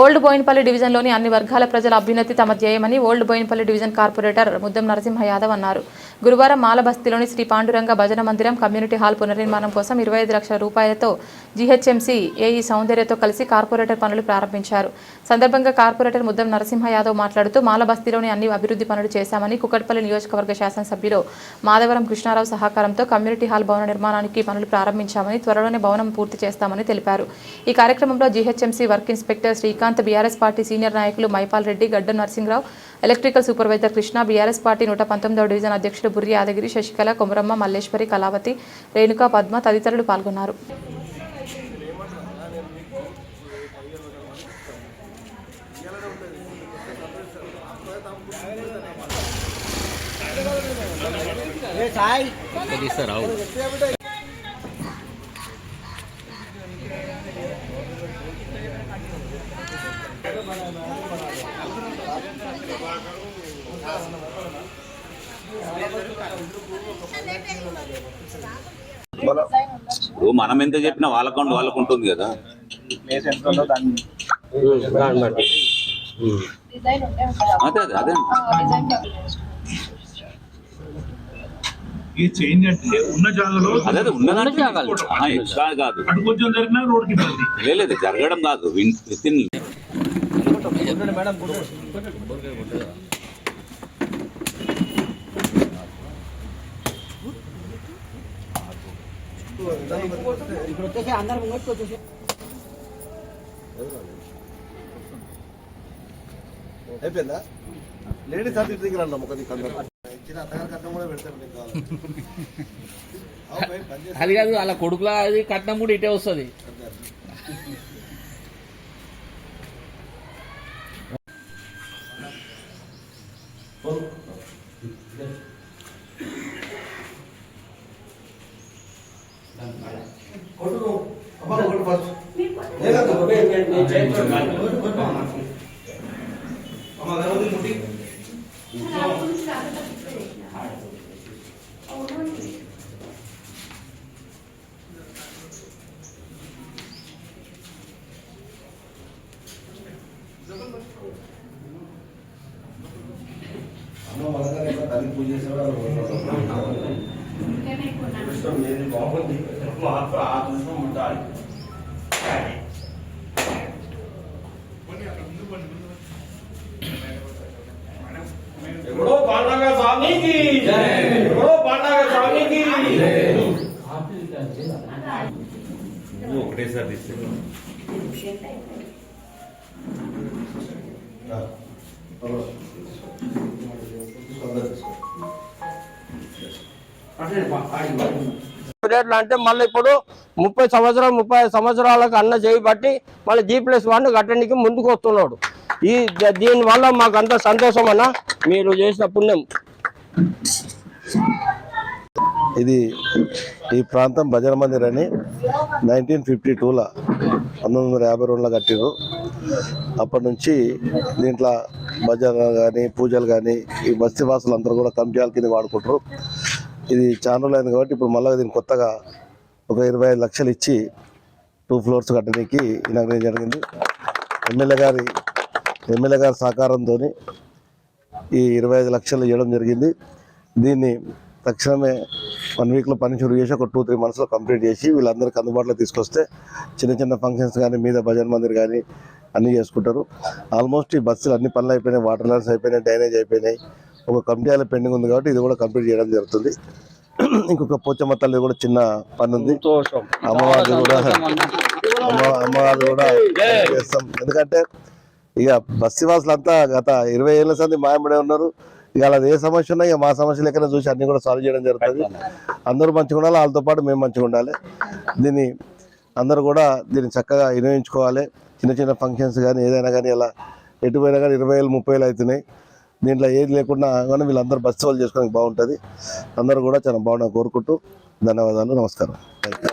Old Boinapalli డివిజన్లోని అన్ని వర్గాల ప్రజల అభ్యున్నతి తమ ధ్యేయమని old Bowenpally division corporator Muddam Narasimha Yadav అన్నారు. గురువారం మాలబస్తీలోని శ్రీ పాండురంగ భజన మందిరం కమ్యూనిటీ హాల్ పునర్నిర్మాణం కోసం ఇరవై ఐదు లక్షల రూపాయలతో జీహెచ్ఎంసీ ఏఈ సౌందర్యతో కలిసి కార్పొరేటర్ పనులు ప్రారంభించారు. సందర్భంగా కార్పొరేటర్ ముద్దం నరసింహ యాదవ్ మాట్లాడుతూ మాలబస్తీలోని అన్ని అభివృద్ధి పనులు చేశామని కుకట్పల్లి నియోజకవర్గ శాసనసభ్యులు మాధవరం కృష్ణారావు సహకారంతో కమ్యూనిటీ హాల్ భవన నిర్మాణానికి పనులు ప్రారంభించామని త్వరలోనే భవనం పూర్తి చేస్తామని తెలిపారు. ఈ కార్యక్రమంలో GHMC work inspector Srikanth BRS party senior నాయకులు Maipal Reddy Gaddam Narasimharao electrical supervisor Krishna BRS party నూట పంతొమ్మిదవ డివిజన్ అధ్యక్షుడు బుర్రి యాదగిరి శశికళ కొమరమ్మ మల్లేశ్వరి కళావతి రేణుకా పద్మ తదితరులు పాల్గొన్నారు. మనం ఎంత చెప్పినా వాళ్ళ అకౌంట్ వాళ్ళకు ఉంటుంది కదా. అదే అదే అదే. చేంజ్ అంటే ఉన్న జాగాలో అదే తీసుకోవడం. ఆ, ఎక్స్ట్రా కాదు అటు కొంచెం జరిగినా రోడ్కి లేదు జరగడం కాదు. విన్- విత్ ఇన్ అయిపోయిందా? లేడీస్ ఇటు దగ్గర అన్నాం చేస్తా. అది కాదు అలా కొడుకుల అది కట్నం కూడా ఇటే వస్తుంది. కొట్టు అమ్మ కొట్టు ఫస్ట్ లేదక్క, అమ్మ మనగానే ఇంకా తల్లి పూజ చేసేవాడు అదృష్టం లేదు బాగుంది మాకు ఆ అదృష్టం ఉండాలి ఎక్కడో పాండగ స్వామికి ఎక్కడో పాండగ స్వామికి ఒకటేసారి తీస్తే రేట్లు అంటే మళ్ళీ ఇప్పుడు ముప్పై సంవత్సరాలు ముప్పై ఐదు సంవత్సరాలకు అన్న చేయబట్టి మళ్ళీ జీ ప్లస్ వన్ కట్టడానికి ముందుకు వస్తున్నాడు. ఈ దీనివల్ల దీని వల్ల మాకు అంత సంతోషం అన్న. మీరు చేసిన పుణ్యం. ఇది ఈ ప్రాంతం భజన మందిర్ అని నైన్టీన్ ఫిఫ్టీ టూలో పంతొమ్మిది వందల యాభై రెండులో కట్టిరు అప్పటి నుంచి దీంట్లో భజన కానీ పూజలు కానీ ఈ బస్తీవాసులు అందరూ కూడా కంప్యాల కింద వాడుకుంటారు. ఇది ఛానల్ అయింది కాబట్టి ఇప్పుడు మళ్ళీ దీన్ని కొత్తగా ఒక ఇరవై ఐదు లక్షలు ఇచ్చి టూ ఫ్లోర్స్ కట్టడానికి ఇనాగ్రేషన్ జరిగింది. ఎమ్మెల్యే గారి ఎమ్మెల్యే గారి సహకారంతో ఈ ఇరవై ఐదు లక్షలు ఇవ్వడం జరిగింది. దీన్ని తక్షణమే వన్ వీక్లో పని షురు చేసి ఒక టూ త్రీ మంత్స్లో కంప్లీట్ చేసి వీళ్ళందరికీ అందుబాటులో తీసుకొస్తే చిన్న చిన్న ఫంక్షన్స్ కానీ మీద భజన్ మందిర్ కానీ అన్నీ చేసుకుంటారు. ఆల్మోస్ట్ ఈ బస్సులు అన్ని పనులు అయిపోయినాయి వాటర్ లైన్స్ అయిపోయినాయి డ్రైనేజ్ అయిపోయినాయి. ఒక కమిటీ పెండింగ్ ఉంది కాబట్టి ఇది కూడా కంప్లీట్ చేయడం జరుగుతుంది. ఇంకొక పోచమ్మ తల్లి కూడా చిన్న పని ఉంది. సంతోషం. అమ్మవారిది కూడా అమ్మ- అమ్మవారిది కూడా చేస్తాం? ఎందుకంటే ఇక బస్తీ వాసులంతా గత ఇరవై ఏళ్ళ సంది మాయమడే ఉన్నారు. ఇక అది ఏ సమస్య ఉన్నా ఇక మా సమస్య లెక్కన చూసి అన్ని కూడా సాల్వ్ చేయడం జరుగుతుంది. అందరూ మంచిగా ఉండాలి వాళ్ళతో పాటు మేము మంచిగా ఉండాలి. దీన్ని అందరూ కూడా దీన్ని చక్కగా వినియోగించుకోవాలి. చిన్న చిన్న ఫంక్షన్స్ కానీ ఏదైనా కానీ ఇలా ఎటు పోయినా కానీ ఇరవై వేలు ముప్పై వేలు అవుతున్నాయి. దీంట్లో ఏది లేకుండా కానీ వీళ్ళందరూ బస్సు వాళ్ళు చేసుకోవడానికి బాగుంటుంది. అందరూ కూడా చాలా బాగున్నా కోరుకుంటూ ధన్యవాదాలు నమస్కారం. Thank you